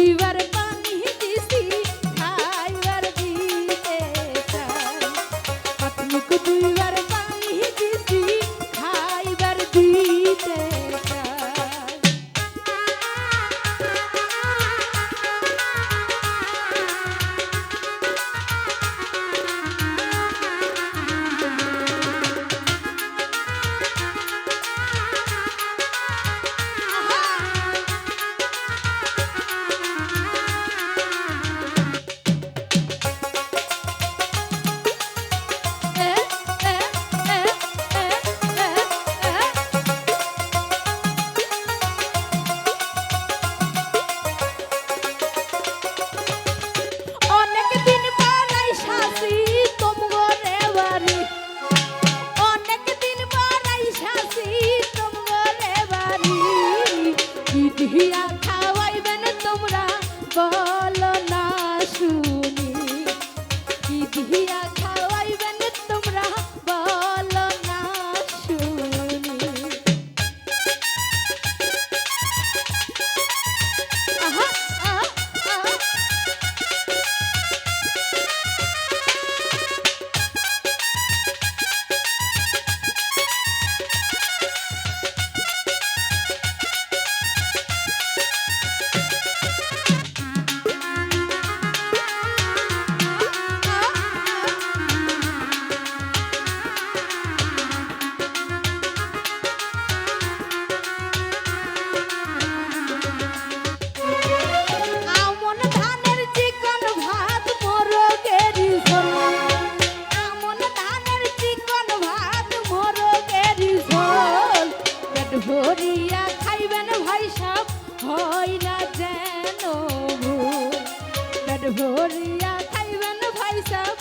দুইবার পান We are Chihuahua. ভরিয়া খাইবেন ভাই সব হয় না যেন পেট ভরিয়া খাইবেন ভাই সাপ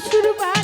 শ্বশুর বা